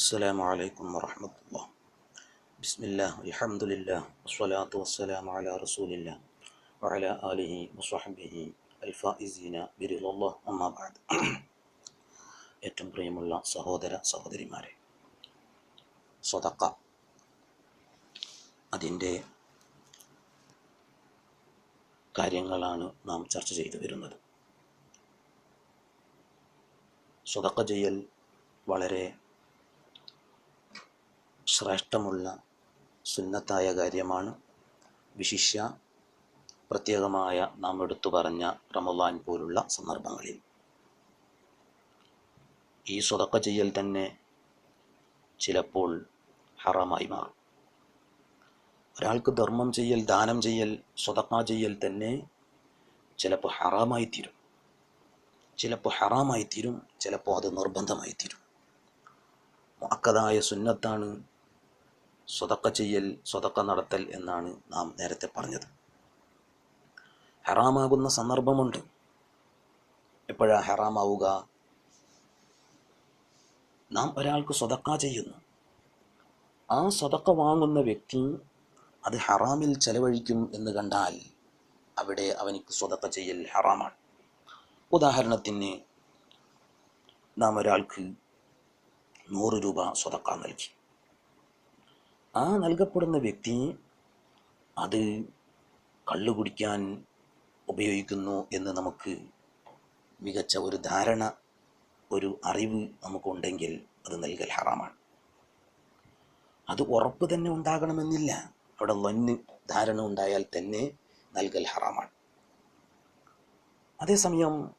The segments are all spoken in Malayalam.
السلام عليكم ورحمة الله بسم الله الحمد لله والصلاة والسلام على رسول الله وعلى آله وصحبه الفائزين برضا الله أما بعد ഏറ്റവും പ്രിയമുള്ള സഹോദര സഹോദരിമാരെ സ്വതക്ക അതിൻ്റെ കാര്യങ്ങളാണ് നാം ചർച്ച ചെയ്തു വരുന്നത് സ്വതക്ക ചെയ്യൽ വളരെ ശ്രേഷ്ഠമുള്ള സുന്നത്തായ കാര്യമാണ്. വിശിഷ്യ പ്രത്യേകമായ നാം എടുത്തു പറഞ്ഞ റമദാൻ പോലുള്ള സന്ദർഭങ്ങളിൽ. ഈ സ്വതക്ക ചെയ്യൽ തന്നെ ചിലപ്പോൾ ഹറാമായി മാറും. ഒരാൾക്ക് ധർമ്മം ചെയ്യൽ ദാനം ചെയ്യൽ സ്വതക്ക ചെയ്യൽ തന്നെ ചിലപ്പോൾ ഹറാമായി തീരും. ചിലപ്പോൾ ഹറാമായി തീരും ചിലപ്പോൾ അത് നിർബന്ധമായി തീരും. അക്കതായ സുന്നത്താണ് സ്വതക്ക ചെയ്യൽ സ്വതക്ക നടത്തൽ എന്നാണ് നാം നേരത്തെ പറഞ്ഞത്. ഹറാമാകുന്ന സന്ദർഭമുണ്ട്. എപ്പോഴാ ഹറാമാവുക? നാം ഒരാൾക്ക് സ്വതക്ക ചെയ്യുന്നു. ആ സ്വതക്ക വാങ്ങുന്ന വ്യക്തി അത് ഹറാമിൽ ചെലവഴിക്കും എന്ന് കണ്ടാൽ അവിടെ അവനിക്ക് സ്വതക്ക ചെയ്യൽ ഹറാമാണ്. ഉദാഹരണത്തിന് നാം ഒരാൾക്ക് നൂറ് രൂപ സ്വതക്ക നൽകി. ആ നൽകപ്പെടുന്ന വ്യക്തി അത് കള്ളു കുടിക്കാൻ ഉപയോഗിക്കുന്നു എന്ന് നമുക്ക് മികച്ച ഒരു ധാരണ ഒരു അറിവ് നമുക്കുണ്ടെങ്കിൽ അത് നൽകൽ ഹറാമാണ്. അത് ഉറപ്പ് തന്നെ ഉണ്ടാകണമെന്നില്ല. അവിടെ വന്ന് ധാരണ ഉണ്ടായാൽ തന്നെ നൽകൽ ഹറാമാണ്. അതേസമയം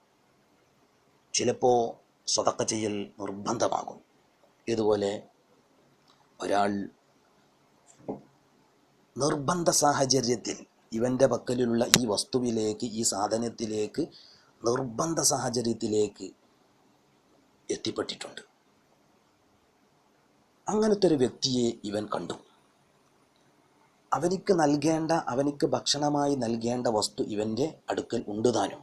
ചിലപ്പോൾ സ്വതക്ക ചെയ്യൽ നിർബന്ധമാകും. ഇതുപോലെ ഒരാൾ നിർബന്ധ സാഹചര്യത്തിൽ ഇവന്റെ പക്കലുള്ള ഈ വസ്തുവിലേക്ക് ഈ സാധനത്തിലേക്ക് നിർബന്ധ സാഹചര്യത്തിലേക്ക് എത്തിപ്പെട്ടിട്ടുണ്ട്. അങ്ങനത്തെ ഒരു വ്യക്തിയെ ഇവൻ കണ്ടു. അവനിക്ക് നൽകേണ്ട അവനിക്ക് ഭക്ഷണമായി നൽകേണ്ട വസ്തു ഇവന്റെ അടുക്കൽ ഉണ്ട് താനും.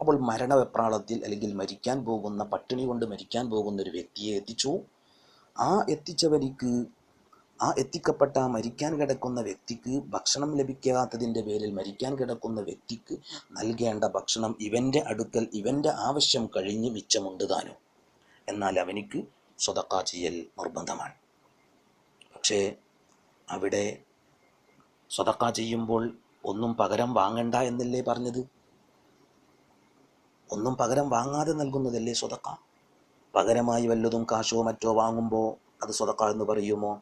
അപ്പോൾ മരണവെപ്രാളത്തിൽ അല്ലെങ്കിൽ മരിക്കാൻ പോകുന്ന പട്ടിണി കൊണ്ട് മരിക്കാൻ പോകുന്ന ഒരു വ്യക്തിയെ എത്തിച്ചു. ആ എത്തിച്ചവനിക്ക് ആ എത്തിക്കപ്പെട്ട മരിക്കാൻ കിടക്കുന്ന വ്യക്തിക്ക് ഭക്ഷണം ലഭിക്കാത്തതിന്റെ പേരിൽ മരിക്കാൻ കിടക്കുന്ന വ്യക്തിക്ക് നൽകേണ്ട ഭക്ഷണം ഇവന്റെ അടുക്കൽ ഇവന്റെ ആവശ്യം കഴിഞ്ഞ് മിച്ചമുണ്ട് താനും. എന്നാൽ അവനിക്ക് സ്വതക്ക ചെയ്യൽ നിർബന്ധമാണ്. പക്ഷേ അവിടെ സ്വതക്ക ചെയ്യുമ്പോൾ ഒന്നും പകരം വാങ്ങണ്ട എന്നല്ലേ പറഞ്ഞത്? ഒന്നും പകരം വാങ്ങാതെ നൽകുന്നതല്ലേ സ്വതക്ക പകരമായി വല്ലതും കാശോ മറ്റോ വാങ്ങുമ്പോൾ അത് സ്വതക്ക എന്ന് പറയുമോ?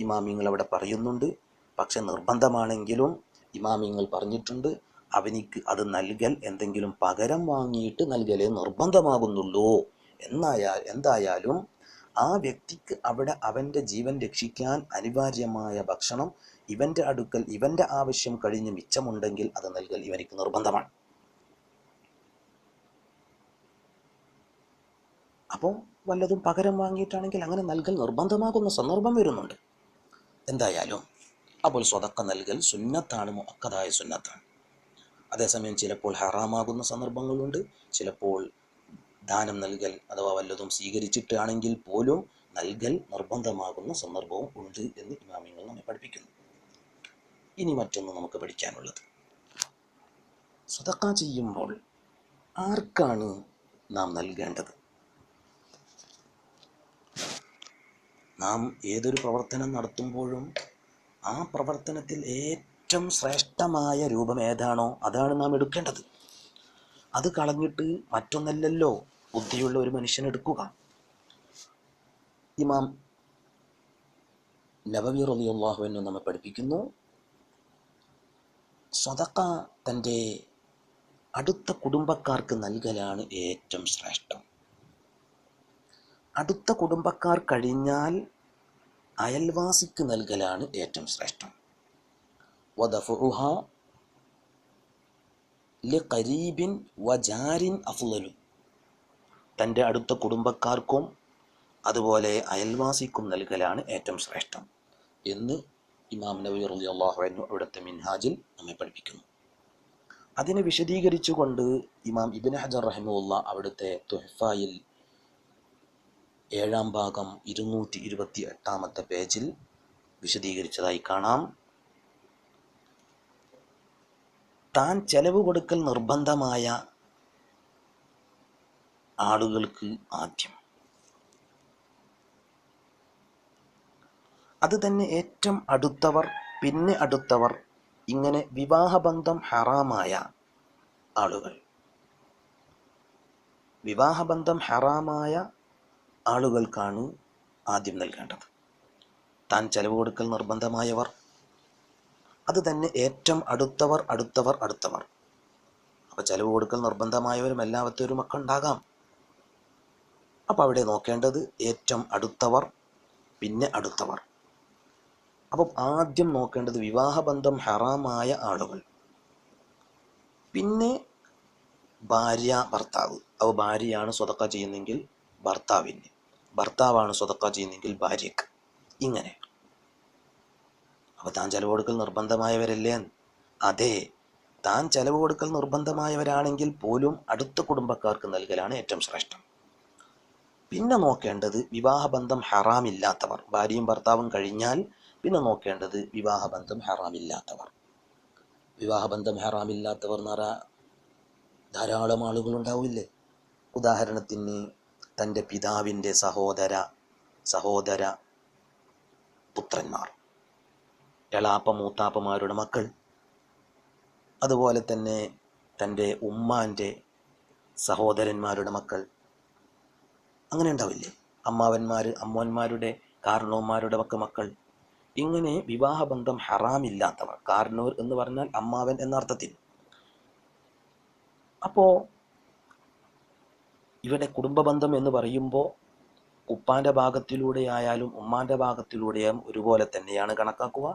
ഇമാമിങ്ങൾ അവിടെ പറയുന്നുണ്ട്. പക്ഷെ നിർബന്ധമാണെങ്കിലും ഇമാമിങ്ങൾ പറഞ്ഞിട്ടുണ്ട് അവനിക്ക് അത് നൽകൽ എന്തെങ്കിലും പകരം വാങ്ങിയിട്ട് നൽകലേ നിർബന്ധമാകുന്നുള്ളൂ. എന്നായാൽ എന്തായാലും ആ വ്യക്തിക്ക് അവിടെ അവന്റെ ജീവൻ രക്ഷിക്കാൻ അനിവാര്യമായ ഭക്ഷണം ഇവന്റെ അടുക്കൽ ഇവന്റെ ആവശ്യം കഴിഞ്ഞ് മിച്ചമുണ്ടെങ്കിൽ അത് നൽകൽ ഇവനിക്ക് നിർബന്ധമാണ്. അപ്പോൾ വല്ലതും പകരം വാങ്ങിയിട്ടാണെങ്കിൽ അങ്ങനെ നൽകൽ നിർബന്ധമാകുന്ന സന്ദർഭം വരുന്നുണ്ട്. എന്തായാലും അപ്പോൾ സ്വതക്ക നൽകൽ സുന്നത്താണ് മുഅക്കദായ സുന്നത്താണ്. അതേസമയം ചിലപ്പോൾ ഹറാമാകുന്ന സന്ദർഭങ്ങളുണ്ട്. ചിലപ്പോൾ ദാനം നൽകൽ അഥവാ വല്ലതും സ്വീകരിച്ചിട്ടാണെങ്കിൽ പോലും നൽകൽ നിർബന്ധമാകുന്ന സന്ദർഭവും ഉണ്ട് എന്ന് ഇമാമിങ്ങൾ നമ്മെ പഠിപ്പിക്കുന്നു. ഇനി മറ്റൊന്ന് നമുക്ക് പഠിക്കാനുള്ളത്. സ്വതക്ക ചെയ്യുമ്പോൾ ആർക്കാണ് നാം നൽകേണ്ടത്? നാം ഏതൊരു പ്രവർത്തനം നടത്തുമ്പോഴും ആ പ്രവർത്തനത്തിൽ ഏറ്റവും ശ്രേഷ്ഠമായ രൂപം ഏതാണോ അതാണ് നാം എടുക്കേണ്ടത്. അത് കളഞ്ഞിട്ട് മറ്റൊന്നല്ലല്ലോ ബുദ്ധിയുള്ള ഒരു മനുഷ്യൻ എടുക്കുക. ഇമാം നബവി റളിയല്ലാഹുവിനു നമ്മെ പഠിപ്പിക്കുന്നു സ്വതക്ക തന്റെ അടുത്ത കുടുംബക്കാർക്ക് നൽകലാണ് ഏറ്റവും ശ്രേഷ്ഠം. അടുത്ത കുടുംബക്കാർ കഴിഞ്ഞാൽ അയൽവാസിക്ക് നൽകലാണ് ഏറ്റവും ശ്രേഷ്ഠം. വദഫുഹ ലിഖരീബിൻ വജാരിൻ അഫ്ലലു തന്റെ അടുത്ത കുടുംബക്കാർക്കും അതുപോലെ അയൽവാസിക്കും നൽകലാണ് ഏറ്റവും ശ്രേഷ്ഠം എന്ന് ഇമാം നബി റളിയല്ലാഹു അൻഹു അവിടുത്തെ മിൻഹാജിൽ നമ്മെ പഠിപ്പിക്കുന്നു. അതിനെ വിശദീകരിച്ചുകൊണ്ട് ഇമാം ഇബിൻ ഹജർ റഹിമുല്ല അവിടുത്തെ തുഹഫായിൽ ഏഴാം ഭാഗം ഇരുന്നൂറ്റി ഇരുപത്തി എട്ടാമത്തെ പേജിൽ വിശദീകരിച്ചതായി കാണാം. താൻ ചെലവ് കൊടുക്കൽ നിർബന്ധമായ ആളുകൾക്ക് ആദ്യം. അത് തന്നെ ഏറ്റവും അടുത്തവർ പിന്നെ അടുത്തവർ ഇങ്ങനെ വിവാഹബന്ധം ഹറാമായ ആളുകൾ. വിവാഹബന്ധം ഹറാമായ ആളുകൾക്കാണ് ആദ്യം നൽകേണ്ടത്. താൻ ചെലവ് കൊടുക്കൽ നിർബന്ധമായവർ അത് തന്നെ ഏറ്റവും അടുത്തവർ അടുത്തവർ അടുത്തവർ. അപ്പോൾ ചെലവ് കൊടുക്കൽ നിർബന്ധമായവരും എല്ലാവരും ഒക്കെ ഉണ്ടാകാം. അപ്പോൾ അവിടെ നോക്കേണ്ടത് ഏറ്റവും അടുത്തവർ പിന്നെ അടുത്തവർ. അപ്പം ആദ്യം നോക്കേണ്ടത് വിവാഹബന്ധം ഹറാമായ ആളുകൾ. പിന്നെ ഭാര്യ ഭർത്താവ്. അവ ഭാര്യയാണ് സ്വതക്ക ചെയ്യുന്നെങ്കിൽ ഭർത്താവിന്. ഭർത്താവാണ് സ്വതക്ക ചെയ്യുന്നെങ്കിൽ ഭാര്യക്ക്. ഇങ്ങനെ. അപ്പോൾ താൻ ചെലവ് കൊടുക്കൽ നിർബന്ധമായവരല്ലേ അതെ. താൻ ചെലവ് കൊടുക്കൽ നിർബന്ധമായവരാണെങ്കിൽ പോലും അടുത്ത കുടുംബക്കാർക്ക് നൽകലാണ് ഏറ്റവും ശ്രേഷ്ഠം. പിന്നെ നോക്കേണ്ടത് വിവാഹബന്ധം ഹറാമില്ലാത്തവർ. ഭാര്യയും ഭർത്താവും കഴിഞ്ഞാൽ പിന്നെ നോക്കേണ്ടത് വിവാഹബന്ധം ഹറാമില്ലാത്തവർ. വിവാഹബന്ധം ഹറാമില്ലാത്തവർ എന്ന് പറഞ്ഞാൽ ധാരാളം ആളുകൾ ഉണ്ടാവില്ലേ? ഉദാഹരണത്തിന് തന്റെ പിതാവിന്റെ സഹോദര സഹോദര പുത്രന്മാർ. എളാപ്പ മൂത്താപ്പമാരുടെ മക്കൾ. അതുപോലെ തന്നെ തന്റെ ഉമ്മാന്റെ സഹോദരന്മാരുടെ മക്കൾ. അങ്ങനെ ഉണ്ടാവില്ലേ? അമ്മാവന്മാർ അമ്മോന്മാരുടെ കാരണവന്മാരുടെ ഒക്കെ മക്കൾ. ഇങ്ങനെ വിവാഹബന്ധം ഹറാമില്ലാത്തവർ. കാരണവർ എന്ന് പറഞ്ഞാൽ അമ്മാവൻ എന്ന അർത്ഥത്തിൽ അപ്പോൾ ഇവിടെ കുടുംബബന്ധം എന്ന് പറയുമ്പോൾ ഉപ്പാന്റെ ഭാഗത്തിലൂടെ ആയാലും ഉമ്മാന്റെ ഭാഗത്തിലൂടെയും ഒരുപോലെ തന്നെയാണ് കണക്കാക്കുക.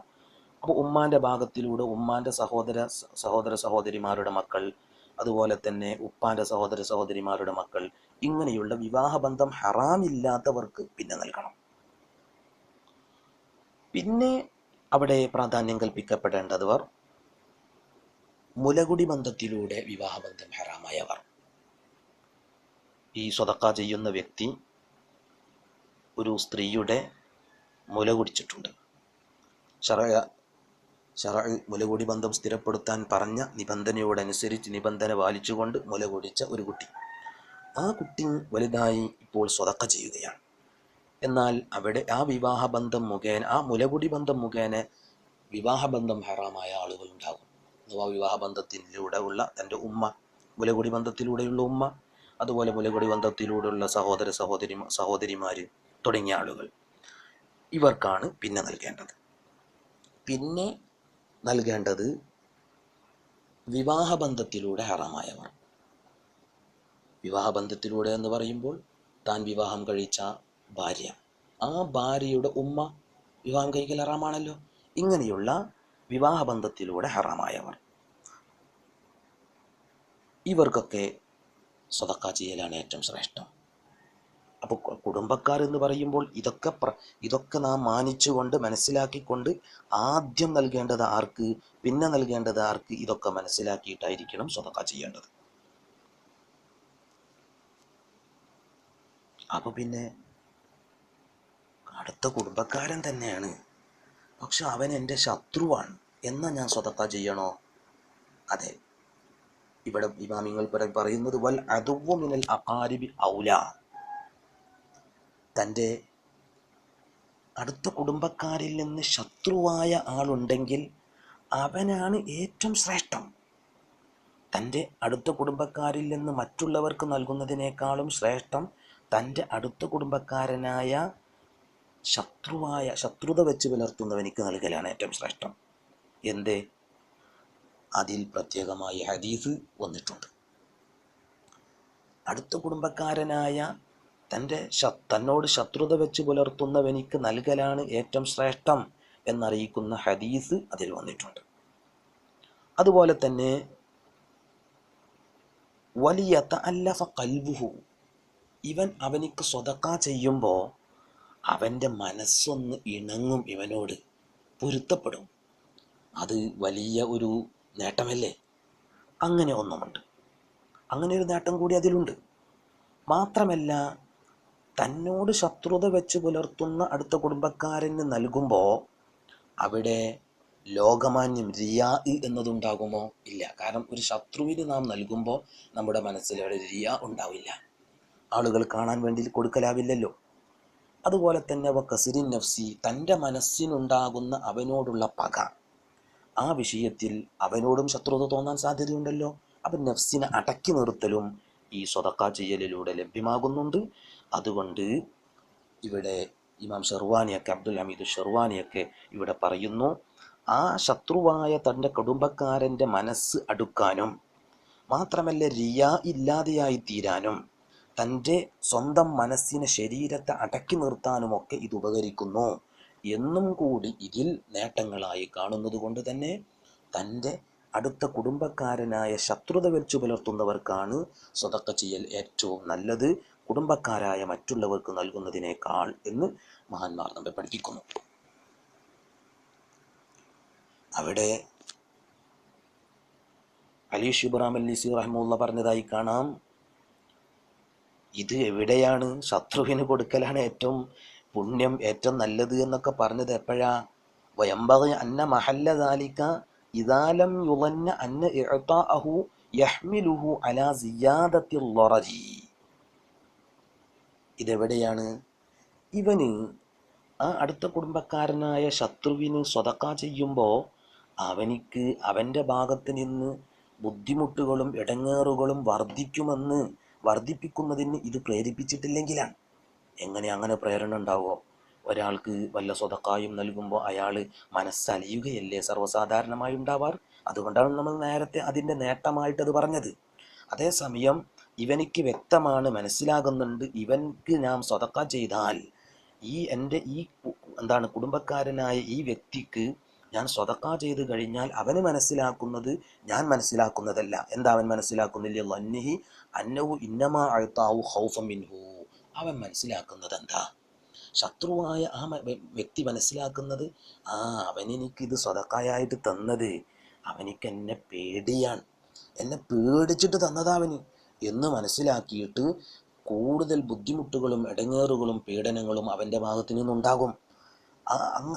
അപ്പോൾ ഉമ്മാന്റെ ഭാഗത്തിലൂടെ ഉമ്മാന്റെ സഹോദര സഹോദര സഹോദരിമാരുടെ മക്കൾ അതുപോലെ തന്നെ ഉപ്പാന്റെ സഹോദര സഹോദരിമാരുടെ മക്കൾ ഇങ്ങനെയുള്ള വിവാഹബന്ധം ഹറാമില്ലാത്തവർക്ക് പിന്നെ നൽകണം. പിന്നെ അവിടെ പ്രാധാന്യം കൽപ്പിക്കപ്പെടേണ്ടതവർ മുലകുടി ബന്ധത്തിലൂടെ വിവാഹബന്ധം ഹറാമായവർ. ഈ സ്വതക്ക ചെയ്യുന്ന വ്യക്തി ഒരു സ്ത്രീയുടെ മുല കുടിച്ചിട്ടുണ്ട്. ഷറ ശറ മുലകുടി ബന്ധം സ്ഥിരപ്പെടുത്താൻ പറഞ്ഞ നിബന്ധനയോടനുസരിച്ച് നിബന്ധന പാലിച്ചുകൊണ്ട് മുല കുടിച്ച ഒരു കുട്ടി. ആ കുട്ടി വലുതായി ഇപ്പോൾ സ്വതക്ക ചെയ്യുകയാണ്. എന്നാൽ അവിടെ ആ വിവാഹബന്ധം മുഖേന ആ മുലകുടി ബന്ധം മുഖേന വിവാഹബന്ധം ഹറാമായ ആളുകൾ ഉണ്ടാകും അഥവാ വിവാഹബന്ധത്തിലൂടെ ഉള്ള തന്റെ ഉമ്മ മുലകുടി ബന്ധത്തിലൂടെയുള്ള ഉമ്മ അതുപോലെ മുലകുടി ബന്ധത്തിലൂടെയുള്ള സഹോദര സഹോദരി സഹോദരിമാർ തുടങ്ങിയ ആളുകൾ. ഇവർക്കാണ് പിന്നെ നൽകേണ്ടത്. പിന്നെ നൽകേണ്ടത് വിവാഹബന്ധത്തിലൂടെ ഹറാമായവർ. വിവാഹബന്ധത്തിലൂടെ എന്ന് പറയുമ്പോൾ താൻ വിവാഹം കഴിച്ച ഭാര്യ. ആ ഭാര്യയുടെ ഉമ്മ വിവാഹം കഴിക്കൽ ഹറാമാണല്ലോ. ഇങ്ങനെയുള്ള വിവാഹബന്ധത്തിലൂടെ ഹറാമായവർ. ഇവർക്കൊക്കെ സ്വതക്ക ചെയ്യലാണ് ഏറ്റവും ശ്രേഷ്ഠം. അപ്പോൾ കുടുംബക്കാർ എന്ന് പറയുമ്പോൾ ഇതൊക്കെ പ്ര ഇതൊക്കെ നാം മാനിച്ചുകൊണ്ട് മനസ്സിലാക്കിക്കൊണ്ട് ആദ്യം നൽകേണ്ടത് ആർക്ക് പിന്നെ നൽകേണ്ടത് ആർക്ക് ഇതൊക്കെ മനസ്സിലാക്കിയിട്ടായിരിക്കണം സ്വതക്ക ചെയ്യേണ്ടത്. അപ്പോൾ പിന്നെ അടുത്ത കുടുംബക്കാരൻ തന്നെയാണ്. പക്ഷെ അവൻ എന്റെ ശത്രുവാണ്. എന്നാ ഞാൻ സ്വതക്ക ചെയ്യണോ? അതെ. ഇവിടെ ഇമാമിങ്ങൾ പറ- പറയുന്നത് വൽ അതുവു മിനൽ അഖാരിബി ഔല. തന്റെ അടുത്ത കുടുംബക്കാരിൽ നിന്ന് ശത്രുവായ ആളുണ്ടെങ്കിൽ അവനാണ് ഏറ്റവും ശ്രേഷ്ഠം. തന്റെ അടുത്ത കുടുംബക്കാരിൽ നിന്ന് മറ്റുള്ളവർക്ക് നൽകുന്നതിനേക്കാളും ശ്രേഷ്ഠം തന്റെ അടുത്ത കുടുംബക്കാരനായ ശത്രുവായ ശത്രുത വെച്ച് പുലർത്തുന്നവനിക്ക് നൽകലാണ് ഏറ്റവും ശ്രേഷ്ഠം. എന്തേ? അതിൽ പ്രത്യേകമായി ഹദീസ് വന്നിട്ടുണ്ട്. അടുത്ത കുടുംബക്കാരനായ തന്റെ തന്നോട് ശത്രുത വെച്ച് പുലർത്തുന്നവനിക്ക് നൽകലാണ് ഏറ്റവും ശ്രേഷ്ഠം എന്നറിയിക്കുന്ന ഹദീസ് അതിൽ വന്നിട്ടുണ്ട്. അതുപോലെ തന്നെ വലിയ അല്ലഫ കൽവുഹു ഇവൻ അവനിക്ക് സ്വതക്ക ചെയ്യുമ്പോൾ അവന്റെ മനസ്സൊന്ന് ഇണങ്ങും ഇവനോട് പൊരുത്തപ്പെടും. അത് വലിയ ഒരു നേട്ടമല്ലേ? അങ്ങനെ ഒന്നുമുണ്ട്. അങ്ങനെ ഒരു നേട്ടം കൂടി അതിലുണ്ട്. മാത്രമല്ല തന്നോട് ശത്രുത വെച്ച് പുലർത്തുന്ന അടുത്ത കുടുംബക്കാരന് നൽകുമ്പോൾ അവിടെ ലോകമാന്യം റിയാ എന്നതുണ്ടാകുമോ? ഇല്ല. കാരണം ഒരു ശത്രുവിന് നാം നൽകുമ്പോൾ നമ്മുടെ മനസ്സിൽ അവിടെ റിയാ ഉണ്ടാവില്ല. ആളുകൾ കാണാൻ വേണ്ടി കൊടുക്കലാവില്ലല്ലോ. അതുപോലെ തന്നെ അവ കസിരിൻ നഫ്സി തന്റെ മനസ്സിനുണ്ടാകുന്ന അവനോടുള്ള പക. ആ വിഷയത്തിൽ അവനോടും ശത്രുത തോന്നാൻ സാധ്യതയുണ്ടല്ലോ. അവൻ നഫ്സിനെ അടക്കി നിർത്തലും ഈ സ്വതക്ക ചെയ്യലിലൂടെ ലഭ്യമാകുന്നുണ്ട്. അതുകൊണ്ട് ഇവിടെ ഇമാം ഷെർവാനിയൊക്കെ അബ്ദുൽ ഹമീദ് ഷെർവാനിയൊക്കെ ഇവിടെ പറയുന്നു ആ ശത്രുവായ തന്റെ കുടുംബക്കാരന്റെ മനസ്സ് അടുക്കാനും മാത്രമല്ല റിയ ഇല്ലാതെയായി തീരാനും തന്റെ സ്വന്തം മനസ്സിനെ ശരീരത്തെ അടക്കി നിർത്താനുമൊക്കെ ഇത് ഉപകരിക്കുന്നു. എന്നും കൂടി ഇതിൽ നേട്ടങ്ങളായി കാണുന്നത് കൊണ്ട് തന്നെ തന്റെ അടുത്ത കുടുംബക്കാരനായ ശത്രുത വെച്ചു പുലർത്തുന്നവർക്കാണ് സ്വതക്ക ചെയ്യൽ ഏറ്റവും നല്ലത്. കുടുംബക്കാരായ മറ്റുള്ളവർക്ക് നൽകുന്നതിനേക്കാൾ എന്ന് മഹാന്മാർ നമ്മെ പഠിപ്പിക്കുന്നു. അവിടെ അലി ഷിബ്രാം അല്ലിസി റഹ്മുള്ള പറഞ്ഞതായി കാണാം. ഇത് എവിടെയാണ്? ശത്രുവിന് കൊടുക്കലാണ് ഏറ്റവും പുണ്യം ഏറ്റവും നല്ലത് എന്നൊക്കെ പറഞ്ഞത് എപ്പോഴാ? വയമ്പത് അന്ന മഹല്ല ദാലിക്ക ഇദാലം യുളന്ന അന്ന അഹു യഹ്മിലുഹു അലാ സിയാദത്തിൽ ലറജി ഇതെവിടെയാണ്? ഇവന് ആ അടുത്ത കുടുംബക്കാരനായ ശത്രുവിന് സ്വതക്ക ചെയ്യുമ്പോൾ അവനിക്ക് അവന്റെ ഭാഗത്ത് നിന്ന് ബുദ്ധിമുട്ടുകളും ഇടങ്ങേറുകളും വർദ്ധിക്കുമെന്ന് വർദ്ധിപ്പിക്കുന്നതിന് ഇത് പ്രേരിപ്പിച്ചിട്ടില്ലെങ്കിലാണ്. എങ്ങനെ അങ്ങനെ പ്രേരണ ഉണ്ടാവുമോ? ഒരാൾക്ക് വല്ല സ്വതക്കായും നൽകുമ്പോൾ അയാൾ മനസ്സലിയുകയല്ലേ? സർവസാധാരണമായി ഉണ്ടാവാറ്. അതുകൊണ്ടാണ് നമ്മൾ നേരത്തെ അതിന്റെ നേട്ടമായിട്ട് അത് പറഞ്ഞത്. അതേസമയം ഇവനിക്ക് വ്യക്തമാണ് മനസ്സിലാകുന്നുണ്ട്. ഇവൻക്ക് ഞാൻ സ്വതക്ക ചെയ്താൽ ഈ എന്റെ ഈ എന്താണ് കുടുംബക്കാരനായ ഈ വ്യക്തിക്ക് ഞാൻ സ്വതക്ക ചെയ്ത് കഴിഞ്ഞാൽ അവന് മനസ്സിലാക്കുന്നത് ഞാൻ മനസ്സിലാക്കുന്നതല്ല. എന്താ അവൻ മനസ്സിലാക്കുന്നില്ല? ലന്നിഹി അന്നവു ഇന്നമാ അഴുത്താവു ഹൗഫ മിൻഹു. അവൻ മനസ്സിലാക്കുന്നത് എന്താ ശത്രുവായ ആ വ്യക്തി മനസ്സിലാക്കുന്നത് ആ അവനെനിക്ക് ഇത് സ്വതക്കായായിട്ട് തന്നത് അവനിക്ക് എന്നെ പേടിയാണ്. എന്നെ പേടിച്ചിട്ട് തന്നതാ അവന് എന്ന് മനസ്സിലാക്കിയിട്ട് കൂടുതൽ ബുദ്ധിമുട്ടുകളും ഇടങ്ങേറുകളും പീഡനങ്ങളും അവന്റെ ഭാഗത്തു നിന്നുണ്ടാകും. അങ്ങ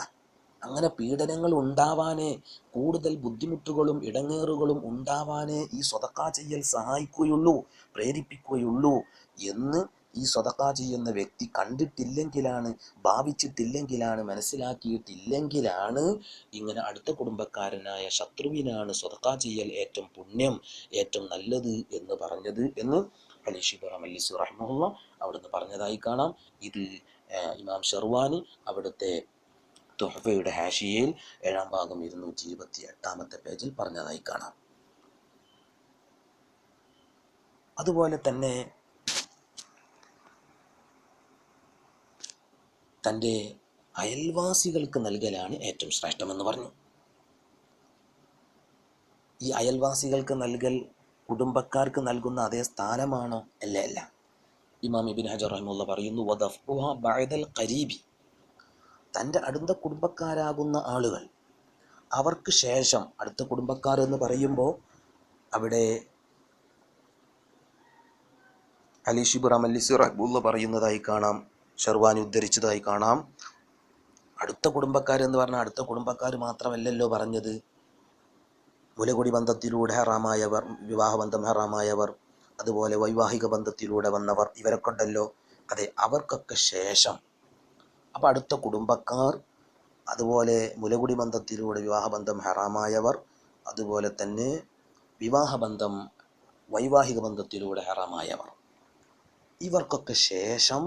അങ്ങനെ പീഡനങ്ങൾ ഉണ്ടാവാനേ കൂടുതൽ ബുദ്ധിമുട്ടുകളും ഇടങ്ങേറുകളും ഉണ്ടാവാനേ ഈ സ്വതക്കാ ചെയ്യൽ സഹായിക്കുകയുള്ളൂ പ്രേരിപ്പിക്കുകയുള്ളൂ എന്ന് ഈ സ്വതക്ക ചെയ്യുന്ന വ്യക്തി കണ്ടിട്ടില്ലെങ്കിലാണ് ഭാവിച്ചിട്ടില്ലെങ്കിലാണ് മനസ്സിലാക്കിയിട്ടില്ലെങ്കിലാണ് ഇങ്ങനെ അടുത്ത കുടുംബക്കാരനായ ശത്രുവിനാണ് സ്വതക്ക ചെയ്യൽ ഏറ്റവും പുണ്യം ഏറ്റവും നല്ലത് എന്ന് പറഞ്ഞത് എന്ന് അലി ഷിബർ അമല്ലിസ് റഹ്മുള്ള അവിടുന്ന് പറഞ്ഞതായി കാണാം. ഇത് ഇമാം ഷെർവാനി അവിടുത്തെ തുഹഫയുടെ ഹാഷിയയിൽ ഏഴാം ഭാഗം ഇരുന്നൂറ്റി ഇരുപത്തി എട്ടാമത്തെ പേജിൽ പറഞ്ഞതായി കാണാം. അതുപോലെ തന്നെ തന്റെ അയൽവാസികൾക്ക് നൽകലാണ് ഏറ്റവും ശ്രേഷ്ഠമെന്ന് പറഞ്ഞു. ഈ അയൽവാസികൾക്ക് നൽകൽ കുടുംബക്കാർക്ക് നൽകുന്ന അതേ സ്ഥാനമാണോ? അല്ല അല്ല. ഇമാം ഇബിൻ ഹജർ റഹ്മുള്ള പറയുന്നു ബഅദൽ ഖരീബി. തന്റെ അടുത്ത കുടുംബക്കാരാകുന്ന ആളുകൾ അവർക്ക് ശേഷം അടുത്ത കുടുംബക്കാർ എന്ന് പറയുമ്പോൾ അവിടെ അലി അമല്ലിസ് റഹ്ബുള്ള പറയുന്നതായി കാണാം. ഷെർവാനി ഉദ്ധരിച്ചതായി കാണാം. അടുത്ത കുടുംബക്കാർ എന്ന് പറഞ്ഞാൽ അടുത്ത കുടുംബക്കാർ മാത്രമല്ലല്ലോ പറഞ്ഞത്. മുലകുടി ബന്ധത്തിലൂടെ ഹറാമായവർ വിവാഹബന്ധം ഹറാമായവർ അതുപോലെ വൈവാഹിക ബന്ധത്തിലൂടെ വന്നവർ ഇവരൊക്കെ ഉണ്ടല്ലോ അതെ അവർക്കൊക്കെ ശേഷം. അപ്പം അടുത്ത കുടുംബക്കാർ അതുപോലെ മുലകുടി ബന്ധത്തിലൂടെ വിവാഹബന്ധം ഹറാമായവർ അതുപോലെ തന്നെ വിവാഹബന്ധം വൈവാഹിക ബന്ധത്തിലൂടെ ഹറാമായവർ. ഇവർക്കൊക്കെ ശേഷം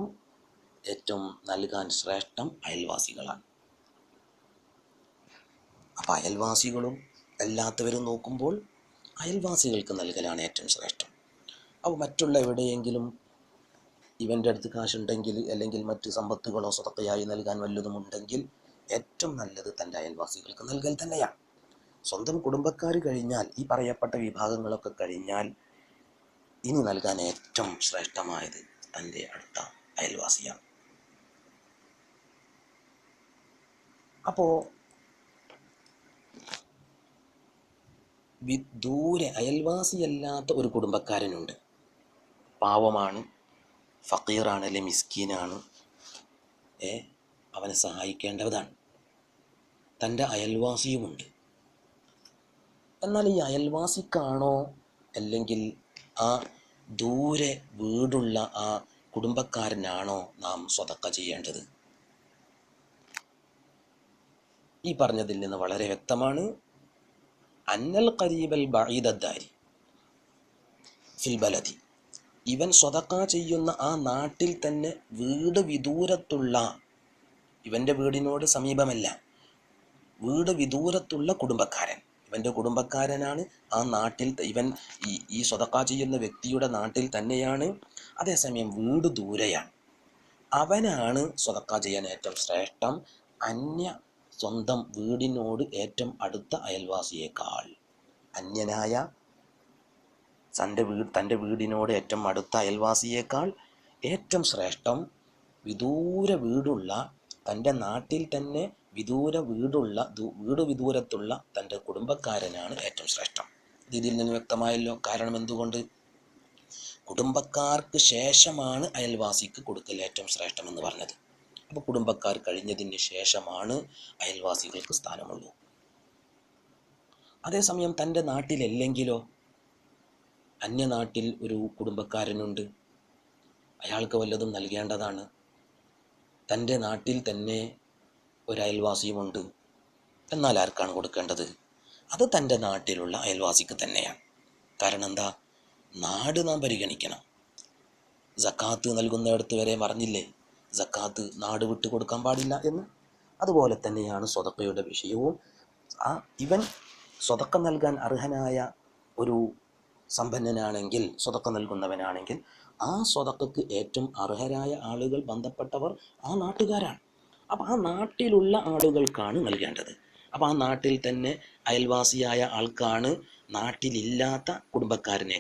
ഏറ്റവും നൽകാൻ ശ്രേഷ്ഠം അയൽവാസികളാണ്. അപ്പം അയൽവാസികളും അല്ലാത്തവരും നോക്കുമ്പോൾ അയൽവാസികൾക്ക് നൽകലാണ് ഏറ്റവും ശ്രേഷ്ഠം. അപ്പോൾ മറ്റുള്ള എവിടെയെങ്കിലും ഇവന്റെ അടുത്ത് കാശുണ്ടെങ്കിൽ അല്ലെങ്കിൽ മറ്റ് സമ്പത്തുകളോ സ്വതക്കയായി നൽകാൻ വല്ലതും ഉണ്ടെങ്കിൽ ഏറ്റവും നല്ലത് തന്റെ അയൽവാസികൾക്ക് നൽകൽ തന്നെയാണ്. സ്വന്തം കുടുംബക്കാർ കഴിഞ്ഞാൽ ഈ പറയപ്പെട്ട വിഭാഗങ്ങളൊക്കെ കഴിഞ്ഞാൽ ഇനി നൽകാൻ ഏറ്റവും ശ്രേഷ്ഠമായത് തന്റെ അടുത്ത അയൽവാസിയാണ്. അപ്പോൾ വി ദൂരെ അയൽവാസിയല്ലാത്ത ഒരു കുടുംബക്കാരനുണ്ട്. പാവമാണ് ഫക്കീറാണ് അല്ലെ മിസ്കീനാണ്. ഏ അവനെ സഹായിക്കേണ്ടതാണ് തന്റെ അയൽവാസിയുമുണ്ട്. എന്നാൽ ഈ അയൽവാസിക്കാണോ അല്ലെങ്കിൽ ആ ദൂരെ വീടുള്ള ആ കുടുംബക്കാരനാണോ നാം സ്വതക്ക ചെയ്യേണ്ടത്? ഈ പറഞ്ഞതിൽ നിന്ന് വളരെ വ്യക്തമാണ്. അന്നൽ കരീബൽ ബഈദദ്ദാരി ഫിൽബലതി ഇവൻ സ്വതക്ക ചെയ്യുന്ന ആ നാട്ടിൽ തന്നെ വീട് വിദൂരത്തുള്ള ഇവന്റെ വീടിനോട് സമീപമല്ല വീട് വിദൂരത്തുള്ള കുടുംബക്കാരൻ. ഇവന്റെ കുടുംബക്കാരനാണ് ആ നാട്ടിൽ ഇവൻ ഈ ഈ സ്വതക്ക ചെയ്യുന്ന വ്യക്തിയുടെ നാട്ടിൽ തന്നെയാണ്. അതേസമയം വീട് ദൂരെയാണ്. അവനാണ് സ്വതക്ക ചെയ്യാൻ ഏറ്റവും ശ്രേഷ്ഠം. അന്യ സ്വന്തം വീടിനോട് ഏറ്റവും അടുത്ത അയൽവാസിയേക്കാൾ അന്യനായ തന്റെ വീട് തന്റെ വീടിനോട് ഏറ്റവും അടുത്ത അയൽവാസിയേക്കാൾ ഏറ്റവും ശ്രേഷ്ഠം വിദൂര വീടുള്ള തന്റെ നാട്ടിൽ തന്നെ വിദൂര വീടുള്ള വീട് വിദൂരത്തുള്ള തന്റെ കുടുംബക്കാരനാണ് ഏറ്റവും ശ്രേഷ്ഠം. ഇത് ഇതിൽ നിന്ന് വ്യക്തമായല്ലോ കാരണം എന്തുകൊണ്ട്? കുടുംബക്കാർക്ക് ശേഷമാണ് അയൽവാസിക്ക് കൊടുക്കൽ ഏറ്റവും ശ്രേഷ്ഠമെന്ന് പറഞ്ഞത്. അപ്പോൾ കുടുംബക്കാർ കഴിഞ്ഞതിന് ശേഷമാണ് അയൽവാസികൾക്ക് സ്ഥാനമുള്ളൂ. അതേസമയം തന്റെ നാട്ടിലല്ലെങ്കിലോ? അന്യനാട്ടിൽ ഒരു കുടുംബക്കാരനുണ്ട്. അയാൾക്ക് വല്ലതും നൽകേണ്ടതാണ്. തന്റെ നാട്ടിൽ തന്നെ ഒരു അയൽവാസിയുമുണ്ട്. എന്നാൽ ആർക്കാണ് കൊടുക്കേണ്ടത്? അത് തന്റെ നാട്ടിലുള്ള അയൽവാസിക്ക് തന്നെയാണ്. കാരണം എന്താ? നാട് നാം പരിഗണിക്കണം. ജക്കാത്ത് നൽകുന്നിടത്ത് വരെ പറഞ്ഞില്ലേ ജക്കാത്ത് നാട് വിട്ട് കൊടുക്കാൻ പാടില്ല എന്ന്. അതുപോലെ തന്നെയാണ് സ്വതക്കയുടെ വിഷയവും. ആ ഇവൻ സ്വതക്ക നൽകാൻ അർഹനായ ഒരു സമ്പന്നനാണെങ്കിൽ സ്വതക്ക നൽകുന്നവനാണെങ്കിൽ ആ സ്വതക്കക്ക് ഏറ്റവും അർഹരായ ആളുകൾ ബന്ധപ്പെട്ടവർ ആ നാട്ടുകാരാണ്. അപ്പോൾ ആ നാട്ടിലുള്ള ആളുകൾക്കാണ് നൽകേണ്ടത്. അപ്പോൾ ആ നാട്ടിൽ തന്നെ അയൽവാസിയായ ആൾക്കാണ് നാട്ടിലില്ലാത്ത കുടുംബക്കാരനെ